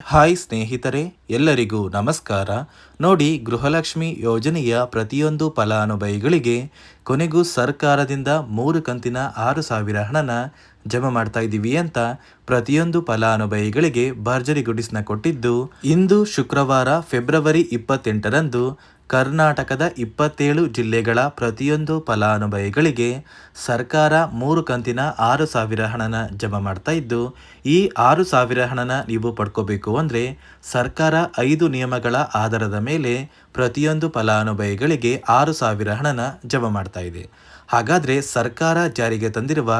Hi ಸ್ನೇಹಿತರೆ, ಎಲ್ಲರಿಗೂ ನಮಸ್ಕಾರ. ನೋಡಿ, ಗೃಹಲಕ್ಷ್ಮಿ ಯೋಜನೆಯ ಪ್ರತಿಯೊಂದು ಫಲಾನುಭವಿಗಳಿಗೆ ಕೊನೆಗೂ ಸರ್ಕಾರದಿಂದ ಮೂರು ಕಂತಿನ ಆರು ಸಾವಿರ ಹಣನ ಜಮಾ ಮಾಡ್ತಾ ಇದ್ದೀವಿ ಅಂತ ಪ್ರತಿಯೊಂದು ಫಲಾನುಭವಿಗಳಿಗೆ ಭರ್ಜರಿ ಗುಡಿಸ್ನ ಕೊಟ್ಟಿದ್ದು, ಇಂದು ಶುಕ್ರವಾರ, ಫೆಬ್ರವರಿ ಇಪ್ಪತ್ತೆಂಟರಂದು ಕರ್ನಾಟಕದ ಇಪ್ಪತ್ತೇಳು ಜಿಲ್ಲೆಗಳ ಪ್ರತಿಯೊಂದು ಫಲಾನುಭವಿಗಳಿಗೆ ಸರ್ಕಾರ ಮೂರು ಕಂತಿನ ಆರು ಸಾವಿರ ಹಣನ ಜಮಾ ಮಾಡ್ತಾ ಇದ್ದು, ಈ ಆರು ಸಾವಿರ ಹಣನ ನೀವು ಪಡ್ಕೋಬೇಕು ಅಂದರೆ ಸರ್ಕಾರ ಐದು ನಿಯಮಗಳ ಆಧಾರದ ಮೇಲೆ ಪ್ರತಿಯೊಂದು ಫಲಾನುಭವಿಗಳಿಗೆ ಆರು ಸಾವಿರ ಹಣನ ಜಮಾ ಮಾಡ್ತಾ ಇದೆ. ಹಾಗಾದರೆ ಸರ್ಕಾರ ಜಾರಿಗೆ ತಂದಿರುವ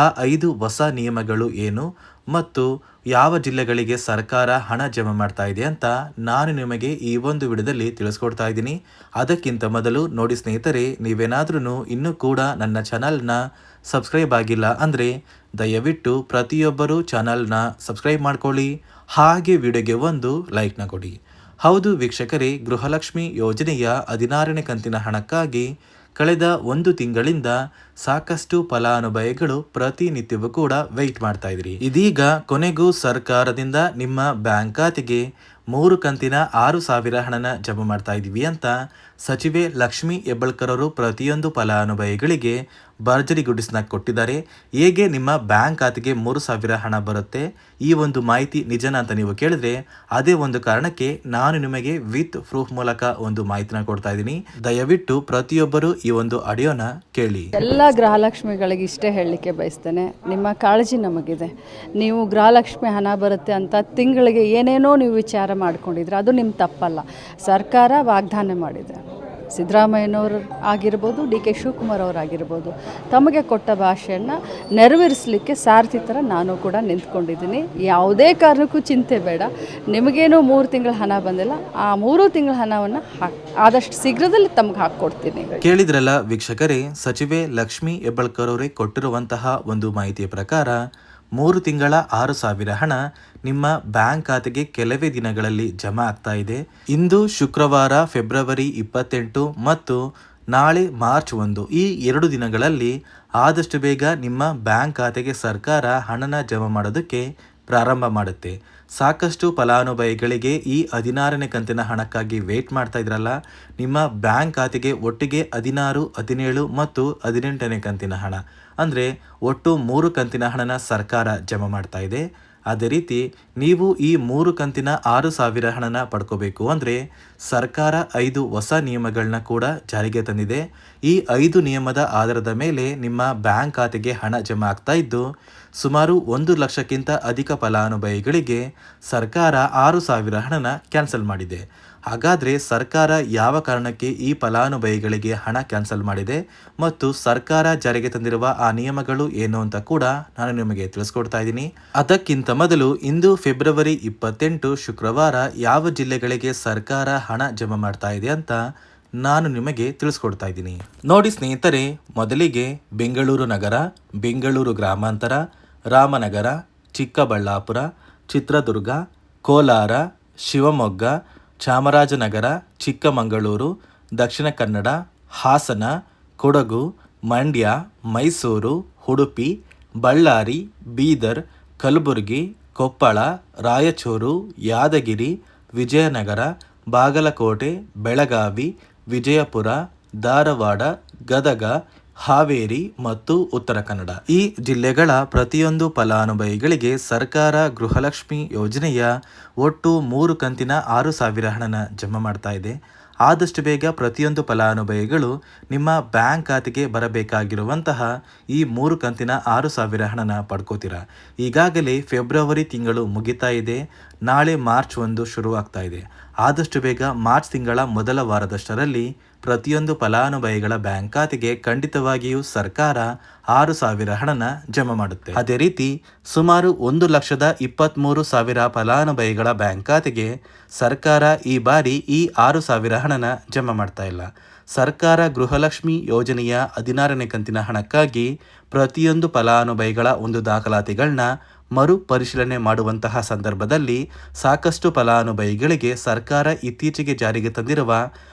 ಆ ಐದು ಹೊಸ ನಿಯಮಗಳು ಏನು? ಮತ್ತು ಯಾವ ಜಿಲ್ಲೆಗಳಿಗೆ ಸರ್ಕಾರ ಹಣ ಜಮಾ ಮಾಡ್ತಾ ಇದೆ ಅಂತ ನಾನು ನಿಮಗೆ ಈ ಒಂದು ವಿಡಿಯೋದಲ್ಲಿ ತಿಳಿಸ್ಕೊಡ್ತಾ ಇದ್ದೀನಿ. ಅದಕ್ಕಿಂತ ಮೊದಲು ನೋಡಿ ಸ್ನೇಹಿತರೆ ನೀವೇನಾದ್ರೂ ಇನ್ನೂ ಕೂಡ ನನ್ನ ಚಾನಲ್ನ ಸಬ್ಸ್ಕ್ರೈಬ್ ಆಗಿಲ್ಲ ಅಂದರೆ ದಯವಿಟ್ಟು ಪ್ರತಿಯೊಬ್ಬರೂ ಚಾನಲ್ನ ಸಬ್ಸ್ಕ್ರೈಬ್ ಮಾಡ್ಕೊಳ್ಳಿ. ಹಾಗೆ ವಿಡಿಯೋಗೆ ಒಂದು ಲೈಕ್ನ ಕೊಡಿ. ಹೌದು ವೀಕ್ಷಕರೇ, ಗೃಹಲಕ್ಷ್ಮಿ ಯೋಜನೆಯ ಹದಿನಾರನೇ ಕಂತಿನ ಹಣಕ್ಕಾಗಿ ಕಳೆದ ಒಂದು ತಿಂಗಳಿಂದ ಸಾಕಷ್ಟು ಫಲಾನುಭವಿಗಳು ಪ್ರತಿನಿತ್ಯವೂ ಕೂಡ ವೆಯ್ಟ್ ಮಾಡ್ತಾ ಇದ್ರಿ. ಇದೀಗ ಕೊನೆಗೂ ಸರ್ಕಾರದಿಂದ ನಿಮ್ಮ ಬ್ಯಾಂಕ್ ಖಾತೆಗೆ ಮೂರು ಕಂತಿನ ಆರು ಸಾವಿರ ಹಣನ ಜಮಾ ಮಾಡ್ತಾ ಇದ್ದೀವಿ ಅಂತ ಸಚಿವೆ ಲಕ್ಷ್ಮಿ ಹೆಬ್ಬಳ್ಕರ್ ಅವರು ಪ್ರತಿಯೊಂದು ಫಲಾನುಭವಿಗಳಿಗೆ ಭರ್ಜರಿ ಗುಡಿಸ್ನ ಕೊಟ್ಟಿದ್ದಾರೆ. ಹೇಗೆ ನಿಮ್ಮ ಬ್ಯಾಂಕ್ ಖಾತೆಗೆ ಮೂರು ಸಾವಿರ ಹಣ ಬರುತ್ತೆ? ಈ ಒಂದು ಮಾಹಿತಿ ನಿಜನಾ ಅಂತ ನೀವು ಕೇಳಿದ್ರೆ, ಅದೇ ಒಂದು ಕಾರಣಕ್ಕೆ ನಾನು ನಿಮಗೆ ವಿತ್ ಪ್ರೂಫ್ ಮೂಲಕ ಒಂದು ಮಾಹಿತಿನ ಕೊಡ್ತಾ ಇದ್ದೀನಿ. ದಯವಿಟ್ಟು ಪ್ರತಿಯೊಬ್ಬರು ಈ ಒಂದು ಆಡಿಯೋನ ಕೇಳಿ. ಎಲ್ಲ ಗೃಹಲಕ್ಷ್ಮಿಗಳಿಗೆ ಇಷ್ಟೇ ಹೇಳಲಿಕ್ಕೆ ಬಯಸ್ತೇನೆ. ನಿಮ್ಮ ಕಾಳಜಿ ನಮಗಿದೆ. ನೀವು ಗೃಹಲಕ್ಷ್ಮಿ ಹಣ ಬರುತ್ತೆ ಅಂತ ತಿಂಗಳಿಗೆ ಏನೇನೋ ನೀವು ವಿಚಾರ ಮಾಡ್ಕೊಂಡಿದ್ರೆ ಅದು ನಿಮ್ಮ ತಪ್ಪಲ್ಲ. ಸರ್ಕಾರ ವಾಗ್ದಾನ ಮಾಡಿದೆ. ಸಿದ್ದರಾಮಯ್ಯನವರು ಆಗಿರ್ಬೋದು, ಡಿ ಕೆ ಶಿವಕುಮಾರ್ ಅವರಾಗಿರ್ಬೋದು ತಮಗೆ ಕೊಟ್ಟ ಭಾಷೆಯನ್ನು ನೆರವೇರಿಸಲಿಕ್ಕೆ ಸಾರಥಿ ಥರ ನಾನು ಕೂಡ ನಿಂತ್ಕೊಂಡಿದ್ದೀನಿ. ಯಾವುದೇ ಕಾರಣಕ್ಕೂ ಚಿಂತೆ ಬೇಡ. ನಿಮಗೇನು ಮೂರು ತಿಂಗಳ ಹಣ ಬಂದಿಲ್ಲ. ಆ ಮೂರು ತಿಂಗಳ ಹಣವನ್ನು ಆದಷ್ಟು ಶೀಘ್ರದಲ್ಲಿ ತಮಗೆ ಹಾಕ್ಕೊಡ್ತೀನಿ. ಕೇಳಿದ್ರಲ್ಲ ವೀಕ್ಷಕರೇ, ಸಚಿವೆ ಲಕ್ಷ್ಮಿ ಹೆಬ್ಬಳ್ಕರ್ ಅವರೇ ಕೊಟ್ಟಿರುವಂತಹ ಒಂದು ಮಾಹಿತಿಯ ಪ್ರಕಾರ ಮೂರು ತಿಂಗಳ ಆರು ಸಾವಿರ ಹಣ ನಿಮ್ಮ ಬ್ಯಾಂಕ್ ಖಾತೆಗೆ ಕೆಲವೇ ದಿನಗಳಲ್ಲಿ ಜಮಾ ಆಗ್ತಾ ಇದೆ. ಇಂದು ಶುಕ್ರವಾರ ಫೆಬ್ರವರಿ ಇಪ್ಪತ್ತೆಂಟು ಮತ್ತು ನಾಳೆ ಮಾರ್ಚ್ ಒಂದು. ಈ ಎರಡು ದಿನಗಳಲ್ಲಿ ಆದಷ್ಟು ಬೇಗ ನಿಮ್ಮ ಬ್ಯಾಂಕ್ ಖಾತೆಗೆ ಸರ್ಕಾರ ಹಣನ ಜಮಾ ಮಾಡೋದಕ್ಕೆ ಪ್ರಾರಂಭ ಮಾಡುತ್ತೆ. ಸಾಕಷ್ಟು ಫಲಾನುಭವಿಗಳಿಗೆ ಈ ಹದಿನಾರನೇ ಕಂತಿನ ಹಣಕ್ಕಾಗಿ ವೇಟ್ ಮಾಡ್ತಾ ಇದ್ರಲ್ಲ, ನಿಮ್ಮ ಬ್ಯಾಂಕ್ ಖಾತೆಗೆ ಒಟ್ಟಿಗೆ ಹದಿನಾರು, ಹದಿನೇಳು ಮತ್ತು ಹದಿನೆಂಟನೇ ಕಂತಿನ ಹಣ. ಅಂದರೆ ಒಟ್ಟು ಮೂರು ಕಂತಿನ ಹಣನ ಸರ್ಕಾರ ಜಮಾ ಮಾಡ್ತಾ ಇದೆ. ಅದೇ ರೀತಿ ನೀವು ಈ ಮೂರು ಕಂತಿನ ಆರು ಸಾವಿರ ಹಣನ ಪಡ್ಕೋಬೇಕು ಅಂದರೆ ಸರ್ಕಾರ ಐದು ಹೊಸ ನಿಯಮಗಳನ್ನ ಕೂಡ ಜಾರಿಗೆ ತಂದಿದೆ. ಈ ಐದು ನಿಯಮದ ಆಧಾರದ ಮೇಲೆ ನಿಮ್ಮ ಬ್ಯಾಂಕ್ ಖಾತೆಗೆ ಹಣ ಜಮಾ ಆಗ್ತಾ ಇದ್ದು, ಸುಮಾರು ಒಂದು ಲಕ್ಷಕ್ಕಿಂತ ಅಧಿಕ ಫಲಾನುಭವಿಗಳಿಗೆ ಸರ್ಕಾರ ಆರು ಸಾವಿರ ಹಣನ ಕ್ಯಾನ್ಸಲ್ ಮಾಡಿದೆ. ಹಾಗಾದರೆ ಸರ್ಕಾರ ಯಾವ ಕಾರಣಕ್ಕೆ ಈ ಫಲಾನುಭವಿಗಳಿಗೆ ಹಣ ಕ್ಯಾನ್ಸಲ್ ಮಾಡಿದೆ ಮತ್ತು ಸರ್ಕಾರ ಜಾರಿಗೆ ತಂದಿರುವ ಆ ನಿಯಮಗಳು ಏನು ಅಂತ ಕೂಡ ನಾನು ನಿಮಗೆ ತಿಳಿಸ್ಕೊಡ್ತಾ ಇದ್ದೀನಿ. ಅದಕ್ಕಿಂತ ಮೊದಲು ಇಂದು ಫೆಬ್ರವರಿ ಇಪ್ಪತ್ತೆಂಟು ಶುಕ್ರವಾರ ಯಾವ ಜಿಲ್ಲೆಗಳಿಗೆ ಸರ್ಕಾರ ಹಣ ಜಮಾ ಮಾಡ್ತಾ ಇದೆ ಅಂತ ನಾನು ನಿಮಗೆ ತಿಳಿಸ್ಕೊಡ್ತಾ ಇದ್ದೀನಿ. ನೋಡಿ ಸ್ನೇಹಿತರೆ, ಮೊದಲಿಗೆ ಬೆಂಗಳೂರು ನಗರ, ಬೆಂಗಳೂರು ಗ್ರಾಮಾಂತರ, ರಾಮನಗರ, ಚಿಕ್ಕಬಳ್ಳಾಪುರ, ಚಿತ್ರದುರ್ಗ, ಕೋಲಾರ, ಶಿವಮೊಗ್ಗ ಚಾಮರಾಜನಗರ, ಚಿಕ್ಕಮಗಳೂರು, ದಕ್ಷಿಣ ಕನ್ನಡ, ಹಾಸನ, ಕೊಡಗು, ಮಂಡ್ಯ, ಮೈಸೂರು, ಉಡುಪಿ, ಬಳ್ಳಾರಿ, ಬೀದರ್, ಕಲಬುರಗಿ, ಕೊಪ್ಪಳ, ರಾಯಚೂರು, ಯಾದಗಿರಿ, ವಿಜಯನಗರ, ಬಾಗಲಕೋಟೆ, ಬೆಳಗಾವಿ, ವಿಜಯಪುರ, ಧಾರವಾಡ, ಗದಗ ಹಾವೇರಿ ಮತ್ತು ಉತ್ತರ ಕನ್ನಡ. ಈ ಜಿಲ್ಲೆಗಳ ಪ್ರತಿಯೊಂದು ಫಲಾನುಭವಿಗಳಿಗೆ ಸರ್ಕಾರ ಗೃಹಲಕ್ಷ್ಮಿ ಯೋಜನೆಯ ಒಟ್ಟು ಮೂರು ಕಂತಿನ ಆರು ಸಾವಿರ ಹಣನ ಜಮಾ ಮಾಡ್ತಾ ಇದೆ. ಆದಷ್ಟು ಬೇಗ ಪ್ರತಿಯೊಂದು ಫಲಾನುಭವಿಗಳು ನಿಮ್ಮ ಬ್ಯಾಂಕ್ ಖಾತೆಗೆ ಬರಬೇಕಾಗಿರುವಂತಹ ಈ ಮೂರು ಕಂತಿನ ಆರು ಸಾವಿರ ಹಣನ ಪಡ್ಕೋತೀರಾ. ಈಗಾಗಲೇ ಫೆಬ್ರವರಿ ತಿಂಗಳು ಮುಗಿತಾ ಇದೆ. ನಾಳೆ ಮಾರ್ಚ್ ಒಂದು ಶುರುವಾಗ್ತಾ ಇದೆ. ಆದಷ್ಟು ಬೇಗ ಮಾರ್ಚ್ ತಿಂಗಳ ಮೊದಲ ವಾರದಷ್ಟರಲ್ಲಿ ಪ್ರತಿಯೊಂದು ಫಲಾನುಭವಿಗಳ ಬ್ಯಾಂಕ್ ಖಾತೆಗೆ ಖಂಡಿತವಾಗಿಯೂ ಸರ್ಕಾರ ಆರು ಸಾವಿರ ಹಣನ ಜಮಾ ಮಾಡುತ್ತೆ. ಅದೇ ರೀತಿ ಸುಮಾರು ಒಂದು ಲಕ್ಷದ ಇಪ್ಪತ್ತ್ಮೂರು ಸಾವಿರ ಫಲಾನುಭವಿಗಳ ಬ್ಯಾಂಕ್ ಖಾತೆಗೆ ಸರ್ಕಾರ ಈ ಬಾರಿ ಈ ಆರು ಸಾವಿರ ಹಣನ ಜಮಾ ಮಾಡ್ತಾ ಇಲ್ಲ. ಸರ್ಕಾರ ಗೃಹಲಕ್ಷ್ಮಿ ಯೋಜನೆಯ ಹದಿನಾರನೇ ಕಂತಿನ ಹಣಕ್ಕಾಗಿ ಪ್ರತಿಯೊಂದು ಫಲಾನುಭವಿಗಳ ಒಂದು ದಾಖಲಾತಿಗಳನ್ನ ಮರು ಪರಿಶೀಲನೆ ಮಾಡುವಂತಹ ಸಂದರ್ಭದಲ್ಲಿ ಸಾಕಷ್ಟು ಫಲಾನುಭವಿಗಳಿಗೆ ಸರ್ಕಾರ ಇತ್ತೀಚೆಗೆ ಜಾರಿಗೆ ತಂದಿರುವ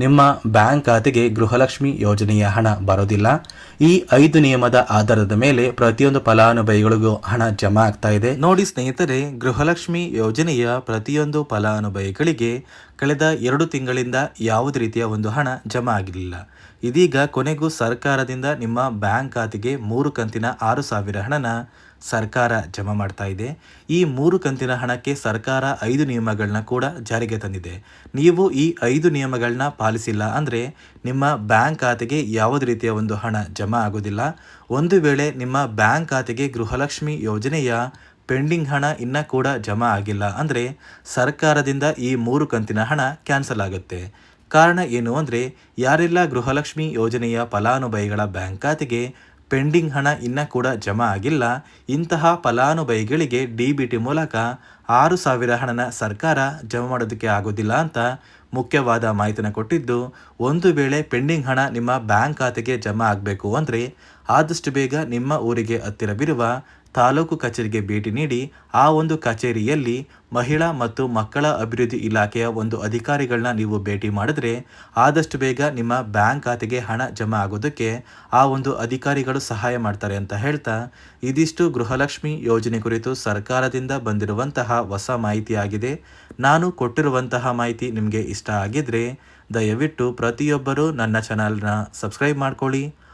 ನಿಮ್ಮ ಬ್ಯಾಂಕ್ ಖಾತೆಗೆ ಗೃಹಲಕ್ಷ್ಮಿ ಯೋಜನೆಯ ಹಣ ಬರೋದಿಲ್ಲ. ಈ ಐದು ನಿಯಮದ ಆಧಾರದ ಮೇಲೆ ಪ್ರತಿಯೊಂದು ಫಲಾನುಭವಿಗಳಿಗೂ ಹಣ ಜಮಾ ಆಗ್ತಾ ಇದೆ. ನೋಡಿ ಸ್ನೇಹಿತರೆ, ಗೃಹಲಕ್ಷ್ಮಿ ಯೋಜನೆಯ ಪ್ರತಿಯೊಂದು ಫಲಾನುಭವಿಗಳಿಗೆ ಕಳೆದ ಎರಡು ತಿಂಗಳಿಂದ ಯಾವುದೇ ರೀತಿಯ ಒಂದು ಹಣ ಜಮಾ ಆಗಿರಲಿಲ್ಲ. ಇದೀಗ ಕೊನೆಗೂ ಸರ್ಕಾರದಿಂದ ನಿಮ್ಮ ಬ್ಯಾಂಕ್ ಖಾತೆಗೆ ಮೂರು ಕಂತಿನ ಆರು ಸಾವಿರ ಹಣನ ಸರ್ಕಾರ ಜಮಾ ಮಾಡ್ತಾ ಇದೆ. ಈ ಮೂರು ಕಂತಿನ ಹಣಕ್ಕೆ ಸರ್ಕಾರ ಐದು ನಿಯಮಗಳನ್ನ ಕೂಡ ಜಾರಿಗೆ ತಂದಿದೆ. ನೀವು ಈ ಐದು ನಿಯಮಗಳನ್ನ ಪಾಲಿಸಿಲ್ಲ ಅಂದರೆ ನಿಮ್ಮ ಬ್ಯಾಂಕ್ ಖಾತೆಗೆ ಯಾವುದೇ ರೀತಿಯ ಒಂದು ಹಣ ಜಮಾ ಆಗೋದಿಲ್ಲ. ಒಂದು ವೇಳೆ ನಿಮ್ಮ ಬ್ಯಾಂಕ್ ಖಾತೆಗೆ ಗೃಹಲಕ್ಷ್ಮಿ ಯೋಜನೆಯ ಪೆಂಡಿಂಗ್ ಹಣ ಇನ್ನೂ ಕೂಡ ಜಮಾ ಆಗಿಲ್ಲ ಅಂದರೆ ಸರ್ಕಾರದಿಂದ ಈ ಮೂರು ಕಂತಿನ ಹಣ ಕ್ಯಾನ್ಸಲ್ ಆಗುತ್ತೆ. ಕಾರಣ ಏನು ಅಂದರೆ ಯಾರೆಲ್ಲ ಗೃಹಲಕ್ಷ್ಮಿ ಯೋಜನೆಯ ಫಲಾನುಭವಿಗಳ ಬ್ಯಾಂಕ್ ಖಾತೆಗೆ ಪೆಂಡಿಂಗ್ ಹಣ ಇನ್ನೂ ಕೂಡ ಜಮಾ ಆಗಿಲ್ಲ. ಇಂತಹ ಫಲಾನುಭವಿಗಳಿಗೆ ಡಿ ಬಿ ಟಿ ಮೂಲಕ ಆರು ಸಾವಿರ ಹಣನ ಸರ್ಕಾರ ಜಮಾ ಮಾಡೋದಕ್ಕೆ ಆಗೋದಿಲ್ಲ ಅಂತ ಮುಖ್ಯವಾದ ಮಾಹಿತಿನ ಕೊಟ್ಟಿದ್ದು, ಒಂದು ವೇಳೆ ಪೆಂಡಿಂಗ್ ಹಣ ನಿಮ್ಮ ಬ್ಯಾಂಕ್ ಖಾತೆಗೆ ಜಮಾ ಆಗಬೇಕು ಅಂದರೆ ಆದಷ್ಟು ಬೇಗ ನಿಮ್ಮ ಊರಿಗೆ ಹತ್ತಿರವಿರುವ ತಾಲೂಕು ಕಚೇರಿಗೆ ಭೇಟಿ ನೀಡಿ ಆ ಒಂದು ಕಚೇರಿಯಲ್ಲಿ ಮಹಿಳಾ ಮತ್ತು ಮಕ್ಕಳ ಅಭಿವೃದ್ಧಿ ಇಲಾಖೆಯ ಒಂದು ಅಧಿಕಾರಿಗಳನ್ನ ನೀವು ಭೇಟಿ ಮಾಡಿದ್ರೆ ಆದಷ್ಟು ಬೇಗ ನಿಮ್ಮ ಬ್ಯಾಂಕ್ ಖಾತೆಗೆ ಹಣ ಜಮಾ ಆಗೋದಕ್ಕೆ ಆ ಒಂದು ಅಧಿಕಾರಿಗಳು ಸಹಾಯ ಮಾಡ್ತಾರೆ ಅಂತ ಹೇಳ್ತಾ ಇದಿಷ್ಟು ಗೃಹಲಕ್ಷ್ಮಿ ಯೋಜನೆ ಕುರಿತು ಸರ್ಕಾರದಿಂದ ಬಂದಿರುವಂತಹ ಹೊಸ ಮಾಹಿತಿಯಾಗಿದೆ. ನಾನು ಕೊಟ್ಟಿರುವಂತಹ ಮಾಹಿತಿ ನಿಮಗೆ ಇಷ್ಟ ಆಗಿದ್ರೆ ದಯವಿಟ್ಟು ಪ್ರತಿಯೊಬ್ಬರೂ ನನ್ನ ಚಾನಲ್ನ ಸಬ್ಸ್ಕ್ರೈಬ್ ಮಾಡ್ಕೊಳ್ಳಿ.